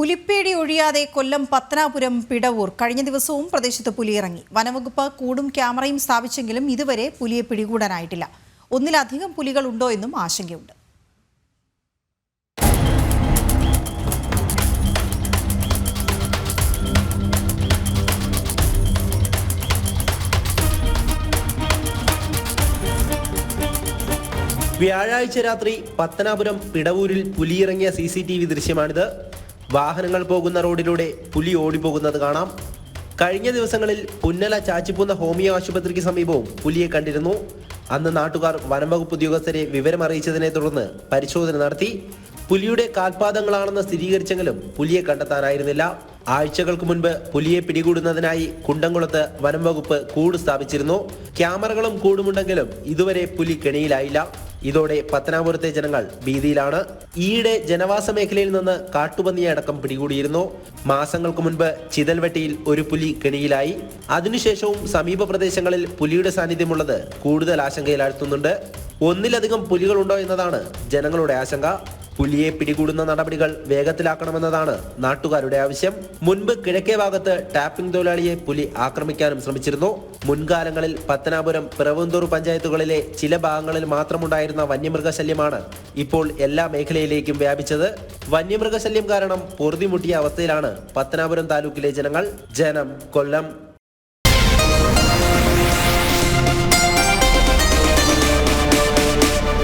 പുലിപ്പേടി ഒഴിയാതെ കൊല്ലം പത്തനാപുരം പിടവൂർ കഴിഞ്ഞ ദിവസവും പ്രദേശത്ത് പുലിയിറങ്ങി. വനവകുപ്പ് കൂടും ക്യാമറയും സ്ഥാപിച്ചെങ്കിലും ഇതുവരെ പുലിയെ പിടികൂടാനായിട്ടില്ല. ഒന്നിലധികം പുലികൾ ഉണ്ടോ എന്നും ആശങ്കയുണ്ട്. വ്യാഴാഴ്ച രാത്രി പത്തനാപുരം പിടവൂരിൽ പുലിയിറങ്ങിയ സി സി ടി വി ദൃശ്യമാണിത്. വാഹനങ്ങൾ പോകുന്ന റോഡിലൂടെ പുലി ഓടിപ്പോകുന്നത് കാണാം. കഴിഞ്ഞ ദിവസങ്ങളിൽ പുന്നല ചാച്ചിപ്പുന്ന ഹോമിയോ ആശുപത്രിക്ക് സമീപവും പുലിയെ കണ്ടിരുന്നു. അന്ന് നാട്ടുകാർ വനംവകുപ്പ് ഉദ്യോഗസ്ഥരെ വിവരമറിയിച്ചതിനെ തുടർന്ന് പരിശോധന നടത്തി. പുലിയുടെ കാൽപാദങ്ങളാണെന്ന് സ്ഥിരീകരിച്ചെങ്കിലും പുലിയെ കണ്ടെത്താനായിരുന്നില്ല. ആഴ്ചകൾക്ക് മുൻപ് പുലിയെ പിടികൂടുന്നതിനായി കുണ്ടംകുളത്ത് വനംവകുപ്പ് കൂട് സ്ഥാപിച്ചിരുന്നു. ക്യാമറകളും കൂടുമുണ്ടെങ്കിലും ഇതുവരെ പുലി കെണിയിലായില്ല. ഇതോടെ പത്തനാപുരത്തെ ജനങ്ങൾ ഭീതിയിലാണ്. ഈയിടെ ജനവാസ മേഖലയിൽ നിന്ന് കാട്ടുപന്നിയെ അടക്കം പിടികൂടിയിരുന്നു. മാസങ്ങൾക്ക് മുൻപ് ചിതൽവെട്ടിയിൽ ഒരു പുലി കെണിയിലായി. അതിനുശേഷവും സമീപ പ്രദേശങ്ങളിൽ പുലിയുടെ സാന്നിധ്യമുള്ളത് കൂടുതൽ ആശങ്കയിലാഴ്ത്തുന്നുണ്ട്. ഒന്നിലധികം പുലികളുണ്ടോ എന്നതാണ് ജനങ്ങളുടെ ആശങ്ക. പുലിയെ പിടികൂടുന്ന നടപടികൾ വേഗത്തിലാക്കണമെന്നതാണ് നാട്ടുകാരുടെ ആവശ്യം. മുൻപ് കിഴക്കേ ഭാഗത്ത് ടാപ്പിംഗ് തൊഴിലാളിയെ പുലി ആക്രമിക്കാനും ശ്രമിച്ചിരുന്നു. മുൻകാലങ്ങളിൽ പത്തനാപുരം പിറവന്തൂർ പഞ്ചായത്തുകളിലെ ചില ഭാഗങ്ങളിൽ മാത്രമുണ്ടായിരുന്ന വന്യമൃഗശല്യമാണ് ഇപ്പോൾ എല്ലാ മേഖലയിലേക്കും വ്യാപിച്ചത്. വന്യമൃഗശല്യം കാരണം പൊറുതിമുട്ടിയ അവസ്ഥയിലാണ് പത്തനാപുരം താലൂക്കിലെ ജനങ്ങൾ. ജനം കൊല്ലം.